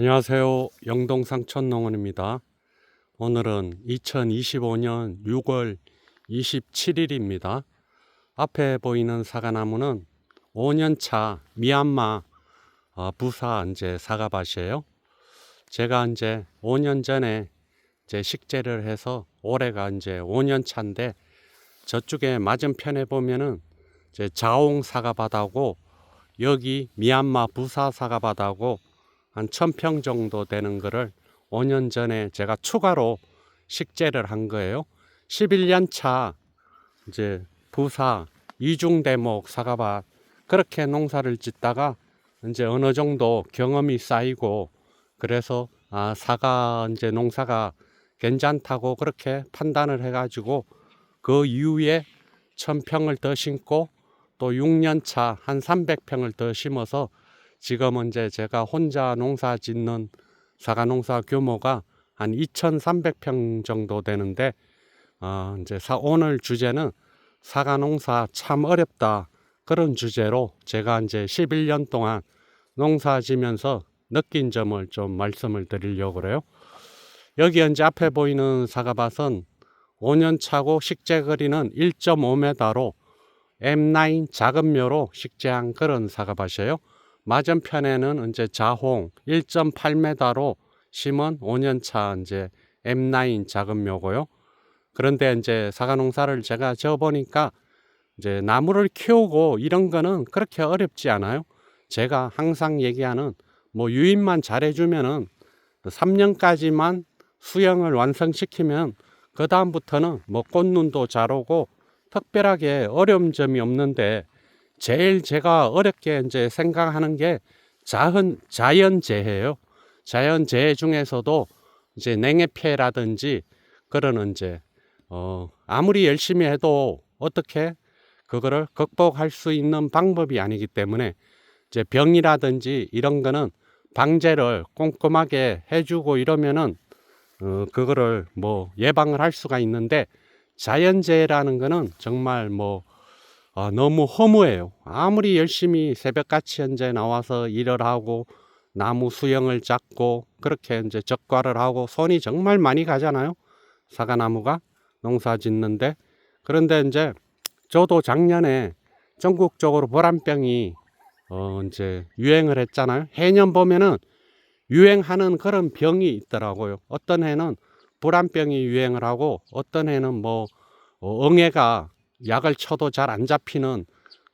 안녕하세요. 영동상 천 농원입니다. 오늘은 2025년 6월 27일입니다. 앞에 보이는 사과나무는 5년차 미얀마 어, 부사 이제 사과밭이에요. 제가 이제 5년 전에 이제 식재를 해서 올해가 이제 5년 차인데 저쪽에 맞은편에 보면은 이제 자옹 사과밭하고 여기 미얀마 부사 사과밭하고 한 천 평 정도 되는 거를 5년 전에 제가 추가로 식재를 한 거예요. 11년 차 이제 부사 이중 대목 사과밭 그렇게 농사를 짓다가 이제 어느 정도 경험이 쌓이고 그래서 아 사과 이제 농사가 괜찮다고 그렇게 판단을 해가지고 그 이후에 천 평을 더 심고 또 6년 차 한 300평을 더 심어서 지금은 이제 제가 혼자 농사 짓는 사과 농사 규모가 한 2,300평 정도 되는데 어, 이제 사, 오늘 주제는 사과 농사 참 어렵다 그런 주제로 제가 이제 11년 동안 농사 지면서 느낀 점을 좀 말씀을 드리려고 그래요. 여기 이제 앞에 보이는 사과밭은 5년 차고 식재 거리는 1.5m로 M9 작은 묘로 식재한 그런 사과밭이에요. 맞은편에는 이제 자홍 1.8m로 심은 5년차 이제 M9 작은 묘고요. 그런데 이제 사과 농사를 제가 져 보니까 이제 나무를 키우고 이런 거는 그렇게 어렵지 않아요. 제가 항상 얘기하는 뭐 유인만 잘해주면은 3년까지만 수영을 완성시키면 그 다음부터는 뭐 꽃눈도 잘 오고 특별하게 어려운 점이 없는데 제일 제가 어렵게 이제 생각하는 게 자연 자연재해예요. 자연재해 중에서도 이제 냉해 피해라든지 그런 이제 어 아무리 열심히 해도 어떻게 그거를 극복할 수 있는 방법이 아니기 때문에 이제 병이라든지 이런 거는 방제를 꼼꼼하게 해주고 이러면은 어 그거를 뭐 예방을 할 수가 있는데 자연재해라는 거는 정말 뭐 아, 너무 허무해요. 아무리 열심히 새벽같이 현재 나와서 일을 하고 나무 수영을 잡고 그렇게 이제 적과를 하고 손이 정말 많이 가잖아요. 사과나무가 농사 짓는데 그런데 이제 저도 작년에 전국적으로 보란병이 어 이제 유행을 했잖아요. 해년 보면은 유행하는 그런 병이 있더라고요. 어떤 해는 불안병이 유행을 하고 어떤 해는 뭐 어, 엉해가 약을 쳐도 잘 안 잡히는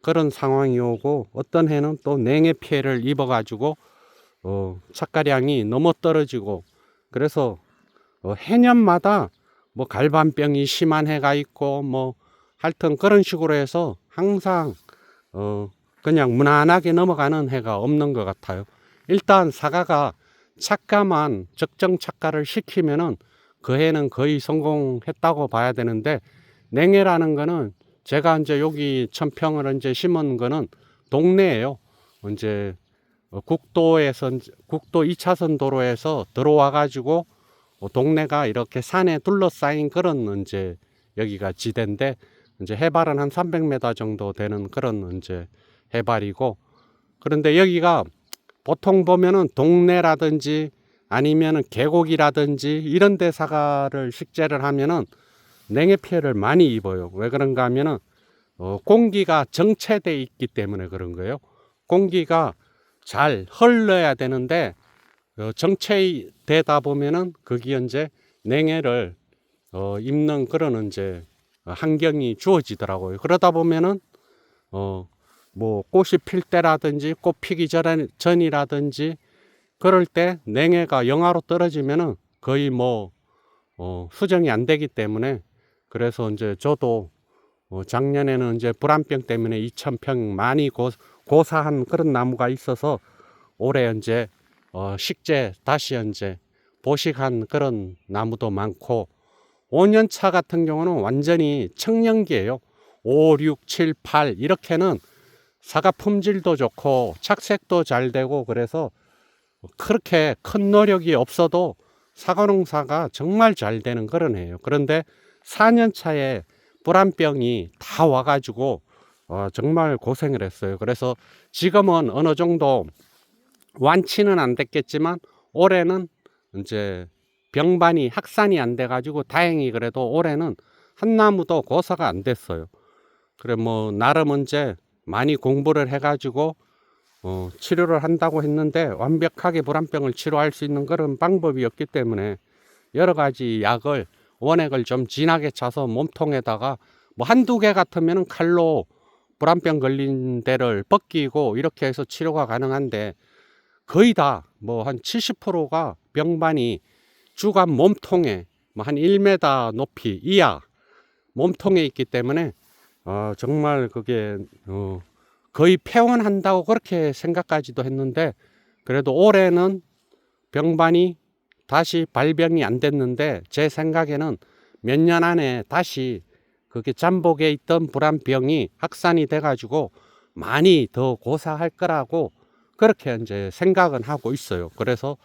그런 상황이 오고 어떤 해는 또 냉해 피해를 입어 가지고 어, 착가량이 너무 떨어지고 그래서 어, 해년마다 뭐 갈반병이 심한 해가 있고 뭐 하여튼 그런 식으로 해서 항상 어, 그냥 무난하게 넘어가는 해가 없는 것 같아요. 일단 사과가 착가만 적정 착가를 시키면은 그 해는 거의 성공했다고 봐야 되는데 냉해라는 거는 제가 이제 여기 천평을 이제 심은 거는 동네예요. 이제 국도에서 국도 2차선 도로에서 들어와 가지고 동네가 이렇게 산에 둘러싸인 그런 이제 여기가 지대인데 이제 해발은 한 300m 정도 되는 그런 이제 해발이고 그런데 여기가 보통 보면은 동네라든지 아니면은 계곡이라든지 이런 데 사과를 식재를 하면은 냉해 피해를 많이 입어요. 왜 그런가 하면은 어, 공기가 정체돼 있기 때문에 그런 거예요. 공기가 잘 흘러야 되는데 어, 정체되다 보면은 거기 이제 냉해를 어, 입는 그런 이제 환경이 주어지더라고요. 그러다 보면은 어, 뭐 꽃이 필 때라든지 꽃 피기 전, 전이라든지 그럴 때 냉해가 영하로 떨어지면은 거의 뭐 어, 수정이 안 되기 때문에 그래서 이제 저도 어, 작년에는 이제 불안병 때문에 2,000평 많이 고, 고사한 그런 나무가 있어서 올해 이제 어, 식재 다시 이제 보식한 그런 나무도 많고 5년 차 같은 경우는 완전히 청년기예요. 5, 6, 7, 8 이렇게는 사과 품질도 좋고 착색도 잘 되고 그래서 그렇게 큰 노력이 없어도 사과 농사가 정말 잘 되는 그런 해요. 그런데 4년 차에 불안병이 다 와가지고 어, 정말 고생을 했어요. 그래서 지금은 어느 정도 완치는 안 됐겠지만 올해는 이제 병반이 확산이 안 돼가지고 다행히 그래도 올해는 한 나무도 고사가 안 됐어요. 그래 뭐 나름 이제 많이 공부를 해가지고 어, 치료를 한다고 했는데 완벽하게 불안병을 치료할 수 있는 그런 방법이 없기 때문에 여러 가지 약을 원액을 좀 진하게 차서 몸통에다가 뭐 한두 개 같으면은 칼로 불안병 걸린 데를 벗기고 이렇게 해서 치료가 가능한데 거의 다 뭐 한 70%가 병반이 주간 몸통에 뭐 한 1m 높이 이하 몸통에 있기 때문에 어, 정말 그게 어, 거의 폐원한다고 그렇게 생각까지도 했는데 그래도 올해는 병반이 다시 발병이 안 됐는데 제 생각에는 몇 년 안에 다시 그게 잠복에 있던 불안병이 확산이 돼가지고 많이 더 고사할 거라고 그렇게 이제 생각은 하고 있어요. 그래서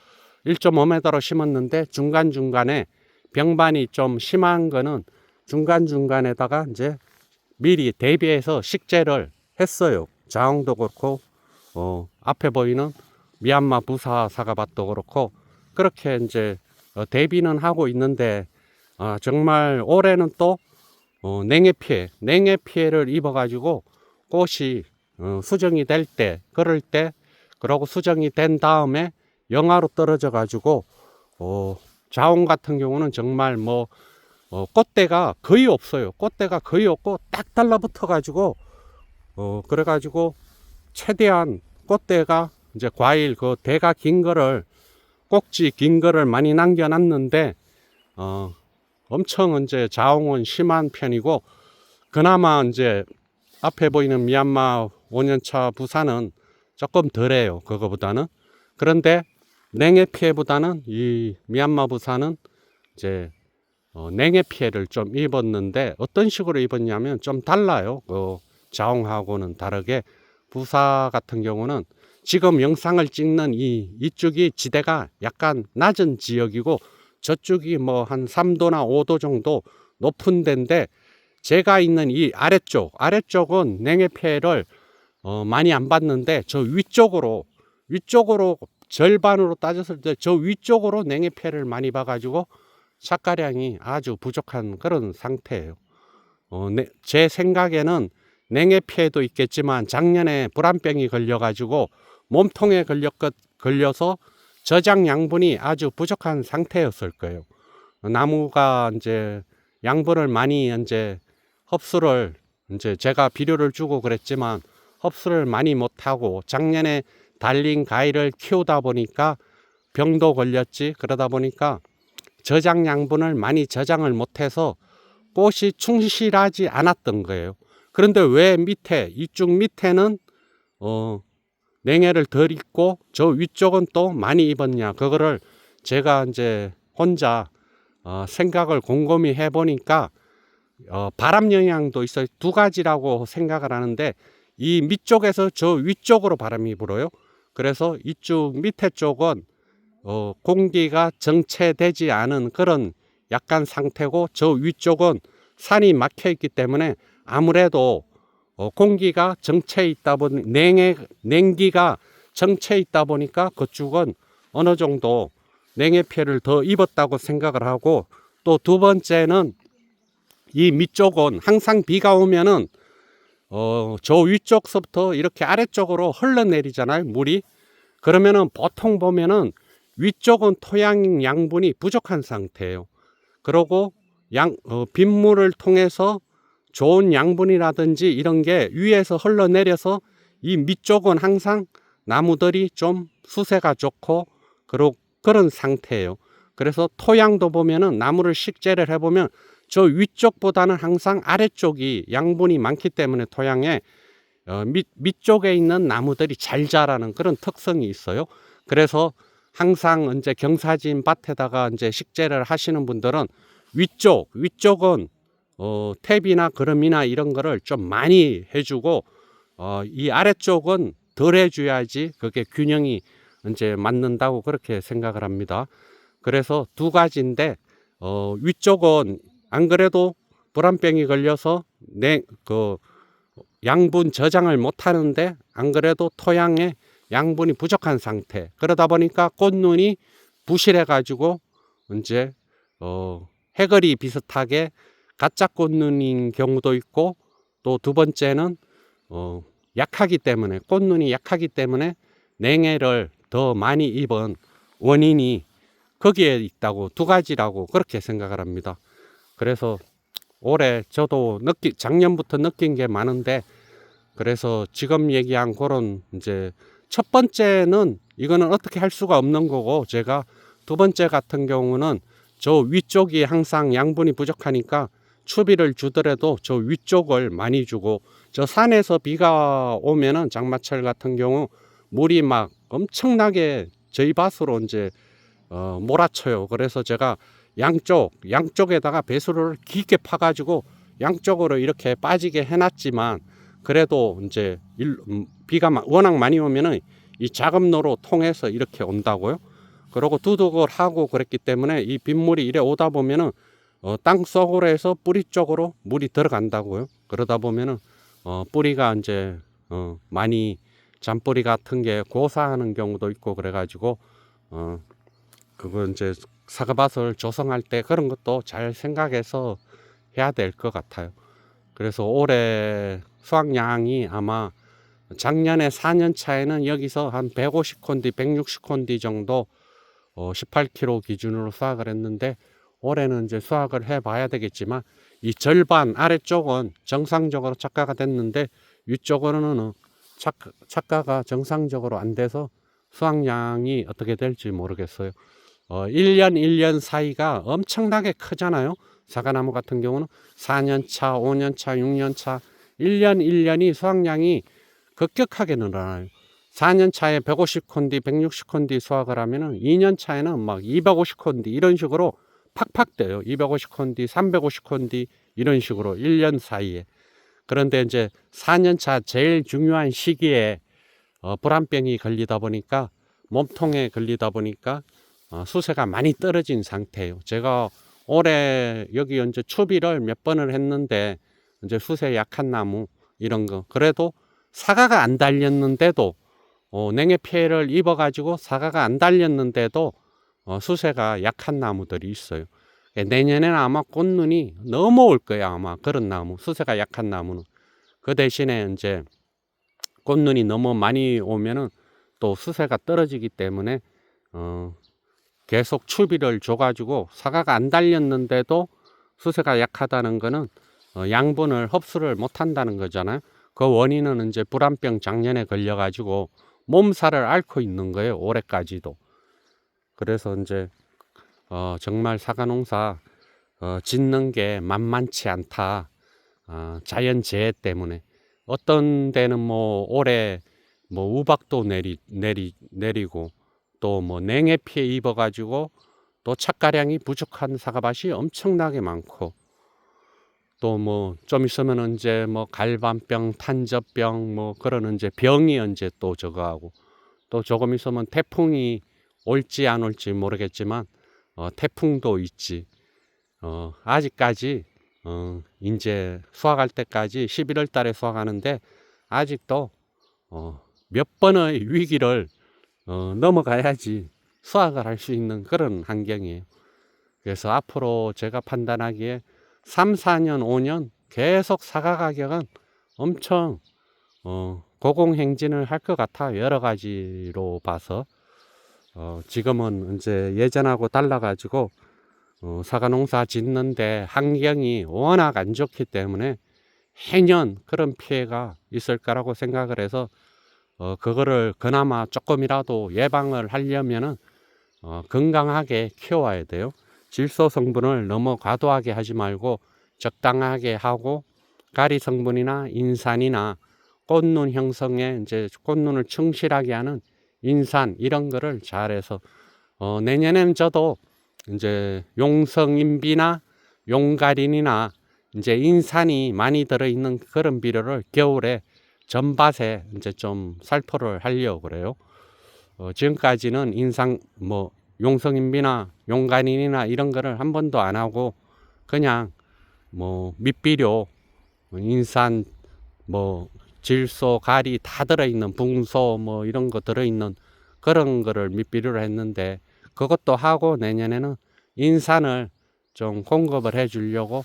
1.5m로 심었는데 중간중간에 병반이 좀 심한 거는 중간중간에다가 이제 미리 대비해서 식재를 했어요. 자홍도 그렇고, 어, 앞에 보이는 미얀마 부사 사과밭도 그렇고, 그렇게 이제 어, 대비는 하고 있는데, 아, 정말 올해는 또, 어, 냉해 피해, 냉해 피해를 입어가지고 꽃이 어, 수정이 될 때, 그럴 때, 그러고 수정이 된 다음에 영하로 떨어져 가지고, 어, 자홍 같은 경우는 정말 뭐, 어, 꽃대가 거의 없어요. 꽃대가 거의 없고 딱 달라붙어 가지고 어, 그래가지고 최대한 꽃대가 이제 과일 그 대가 긴 거를 꼭지 긴 거를 많이 남겨놨는데 어, 엄청 이제 자홍은 심한 편이고 그나마 이제 앞에 보이는 미얀마 5년차 부산은 조금 덜해요. 그거보다는 그런데 냉해 피해보다는 이 미얀마 부산은 이제 어, 냉해 피해를 좀 입었는데 어떤 식으로 입었냐면 좀 달라요. 그 자홍하고는 다르게 부사 같은 경우는 지금 영상을 찍는 이 이쪽이 지대가 약간 낮은 지역이고 저쪽이 뭐 한 3도나 5도 정도 높은 데인데 제가 있는 이 아래쪽 아래쪽은 냉해 피해를 어, 많이 안 받는데 저 위쪽으로 위쪽으로 절반으로 따졌을 때 저 위쪽으로 냉해 피해를 많이 봐가지고 샷가량이 아주 부족한 그런 상태예요. 어, 네, 제 생각에는 냉해 피해도 있겠지만 작년에 불안병이 걸려가지고 몸통에 걸렸, 걸려서 저장 양분이 아주 부족한 상태였을 거예요. 나무가 이제 양분을 많이 이제 흡수를 이제 제가 비료를 주고 그랬지만 흡수를 많이 못하고 작년에 달린 가위를 키우다 보니까 병도 걸렸지 그러다 보니까 저장 양분을 많이 저장을 못해서 꽃이 충실하지 않았던 거예요. 그런데 왜 밑에 이쪽 밑에는 어 냉해를 덜 입고 저 위쪽은 또 많이 입었냐 그거를 제가 이제 혼자 어 생각을 곰곰이 해 보니까 어 바람 영향도 있어요. 두 가지라고 생각을 하는데 이 밑쪽에서 저 위쪽으로 바람이 불어요. 그래서 이쪽 밑에 쪽은 어 공기가 정체되지 않은 그런 약간 상태고 저 위쪽은 산이 막혀 있기 때문에 아무래도 어, 공기가 정체 있다 보니 냉해 냉기가 정체 있다 보니까 그쪽은 어느 정도 냉해 피해를 더 입었다고 생각을 하고 또 두 번째는 이 밑쪽은 항상 비가 오면은 어, 저 위쪽서부터 이렇게 아래쪽으로 흘러내리잖아요 물이. 그러면은 보통 보면은 위쪽은 토양 양분이 부족한 상태예요. 그러고 양 어, 빗물을 통해서 좋은 양분이라든지 이런 게 위에서 흘러내려서 이 밑쪽은 항상 나무들이 좀 수세가 좋고 그러, 그런 상태예요. 그래서 토양도 보면은 나무를 식재를 해보면 저 위쪽보다는 항상 아래쪽이 양분이 많기 때문에 토양에 어, 밑, 밑쪽에 있는 나무들이 잘 자라는 그런 특성이 있어요. 그래서 항상 이제 경사진 밭에다가 이제 식재를 하시는 분들은 위쪽, 위쪽은 어, 탭이나 그름이나 이런 거를 좀 많이 해주고 어, 이 아래쪽은 덜 해줘야지 그게 균형이 이제 맞는다고 그렇게 생각을 합니다. 그래서 두 가지인데 어, 위쪽은 안 그래도 불안병이 걸려서 내 그 양분 저장을 못 하는데 안 그래도 토양에 양분이 부족한 상태. 그러다 보니까 꽃눈이 부실해 가지고 이제 어 해거리 비슷하게 가짜 꽃눈인 경우도 있고 또 두 번째는 어 약하기 때문에 꽃눈이 약하기 때문에 냉해를 더 많이 입은 원인이 거기에 있다고 두 가지라고 그렇게 생각을 합니다. 그래서 올해 저도 느끼 작년부터 느낀 게 많은데 그래서 지금 얘기한 그런 이제 첫 번째는 이거는 어떻게 할 수가 없는 거고 제가 두 번째 같은 경우는 저 위쪽이 항상 양분이 부족하니까 추비를 주더라도 저 위쪽을 많이 주고 저 산에서 비가 오면은 장마철 같은 경우 물이 막 엄청나게 저희 밭으로 이제 어, 몰아쳐요. 그래서 제가 양쪽 양쪽에다가 배수를 깊게 파가지고 양쪽으로 이렇게 빠지게 해놨지만 그래도 이제 일, 음, 비가 마- 워낙 많이 오면은 이 자금로로 통해서 이렇게 온다고요. 그리고 두둑을 하고 그랬기 때문에 이 빗물이 이래 오다 보면은 어, 땅 속으로 해서 뿌리 쪽으로 물이 들어간다고요. 그러다 보면은 어, 뿌리가 이제 어, 많이 잔뿌리 같은 게 고사하는 경우도 있고 그래가지고 어, 그거 이제 사과밭을 조성할 때 그런 것도 잘 생각해서 해야 될 것 같아요. 그래서 올해 수확량이 아마 작년에 4년 차에는 여기서 한 150콘디, 160콘디 정도 어, 18kg 기준으로 수확을 했는데 올해는 이제 수확을 해봐야 되겠지만 이 절반 아래쪽은 정상적으로 착가가 됐는데 위쪽으로는 착, 착가가 정상적으로 안 돼서 수확량이 어떻게 될지 모르겠어요. 어, 1년 1년 사이가 엄청나게 크잖아요. 사과나무 같은 경우는 4년 차, 5년 차, 6년 차, 1년 1년이 수확량이 급격하게 늘어나요. 4년 차에 150콘디, 160콘디 수확을 하면은 2년 차에는 막 250콘디 이런 식으로 팍팍 돼요. 250콘디, 350콘디 이런 식으로 1년 사이에. 그런데 이제 4년 차 제일 중요한 시기에 어, 불안병이 걸리다 보니까 몸통에 걸리다 보니까 어, 수세가 많이 떨어진 상태예요. 제가 올해 여기 이제 추비를 몇 번을 했는데 이제 수세 약한 나무 이런 거 그래도 사과가 안 달렸는데도 어, 냉해 피해를 입어가지고 사과가 안 달렸는데도 어, 수세가 약한 나무들이 있어요. 예, 내년에는 아마 꽃눈이 넘어올 거야 아마 그런 나무 수세가 약한 나무는 그 대신에 이제 꽃눈이 너무 많이 오면은 또 수세가 떨어지기 때문에 어, 계속 추비를 줘가지고 사과가 안 달렸는데도 수세가 약하다는 거는 어, 양분을 흡수를 못한다는 거잖아요. 그 원인은 이제 불안병 작년에 걸려가지고 몸살을 앓고 있는 거예요. 올해까지도. 그래서 이제 어, 정말 사과 농사 어, 짓는 게 만만치 않다. 어, 자연재해 때문에 어떤 데는 뭐 올해 뭐 우박도 내리 내리 내리고 또 뭐 냉해 피해 입어가지고 또 착가량이 부족한 사과밭이 엄청나게 많고 또 뭐 좀 있으면 이제 뭐 갈반병, 탄저병 뭐 그런 이제 병이 이제 또 저거 하고 또 조금 있으면 태풍이 올지 안 올지 모르겠지만 어, 태풍도 있지. 어, 아직까지 어, 이제 수확할 때까지 11월 달에 수확하는데 아직도 어, 몇 번의 위기를 어, 넘어가야지 수확을 할 수 있는 그런 환경이에요. 그래서 앞으로 제가 판단하기에 3, 4년, 5년 계속 사과 가격은 엄청 어, 고공행진을 할 것 같아 여러 가지로 봐서 어, 지금은 이제 예전하고 달라가지고 어, 사과 농사 짓는데 환경이 워낙 안 좋기 때문에 해년 그런 피해가 있을 거라고 생각을 해서 어, 그거를 그나마 조금이라도 예방을 하려면은 어, 건강하게 키워야 돼요. 질소 성분을 너무 과도하게 하지 말고 적당하게 하고 가리 성분이나 인산이나 꽃눈 형성에 이제 꽃눈을 충실하게 하는 인산 이런 거를 잘해서 어, 내년에는 저도 이제 용성인비나 용가린이나 이제 인산이 많이 들어있는 그런 비료를 겨울에 전밭에 이제 좀 살포를 하려고 그래요. 어, 지금까지는 인상 뭐 용성인비나 용가린이나 이런 거를 한 번도 안 하고 그냥 뭐 밑비료, 인산, 뭐 질소, 가리 다 들어있는 붕소 뭐 이런 거 들어있는 그런 거를 밑비료로 했는데 그것도 하고 내년에는 인산을 좀 공급을 해 주려고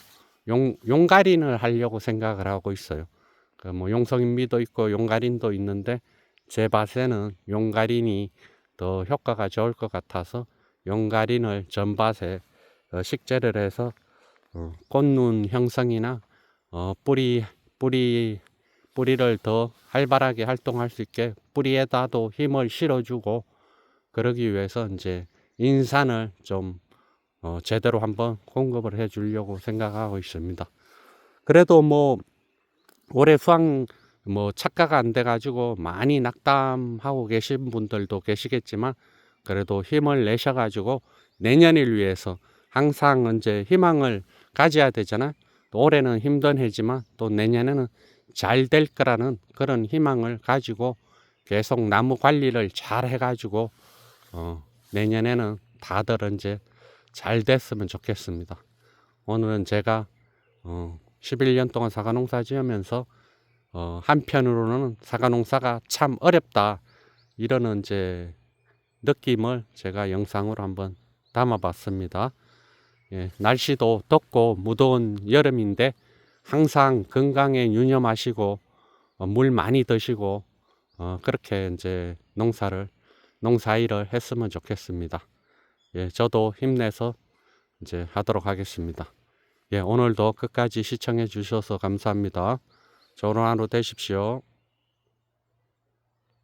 용, 용가린을 하려고 생각을 하고 있어요. 그 뭐 용성인미도 있고 용가린도 있는데 제 밭에는 용가린이 더 효과가 좋을 것 같아서 용가린을 전밭에 어, 식재를 해서 어, 꽃눈 형성이나 어, 뿌리 뿌리 뿌리를 더 활발하게 활동할 수 있게 뿌리에다도 힘을 실어주고 그러기 위해서 이제 인산을 좀 어, 제대로 한번 공급을 해 주려고 생각하고 있습니다. 그래도 뭐 올해 수확 뭐 착가가 안 돼 가지고 많이 낙담하고 계신 분들도 계시겠지만 그래도 힘을 내셔 가지고 내년을 위해서 항상 이제 희망을 가져야 되잖아. 또 올해는 힘든 해지만 또 내년에는 잘 될 거라는 그런 희망을 가지고 계속 나무 관리를 잘 해가지고 어, 내년에는 다들 이제 잘 됐으면 좋겠습니다. 오늘은 제가 어, 11년 동안 사과 농사 지으면서 어, 한편으로는 사과 농사가 참 어렵다 이런 이제 느낌을 제가 영상으로 한번 담아봤습니다. 예, 날씨도 덥고 무더운 여름인데 항상 건강에 유념하시고 어, 물 많이 드시고 어, 그렇게 이제 농사를 농사일을 했으면 좋겠습니다. 예, 저도 힘내서 이제 하도록 하겠습니다. 예, 오늘도 끝까지 시청해 주셔서 감사합니다. 좋은 하루 되십시오.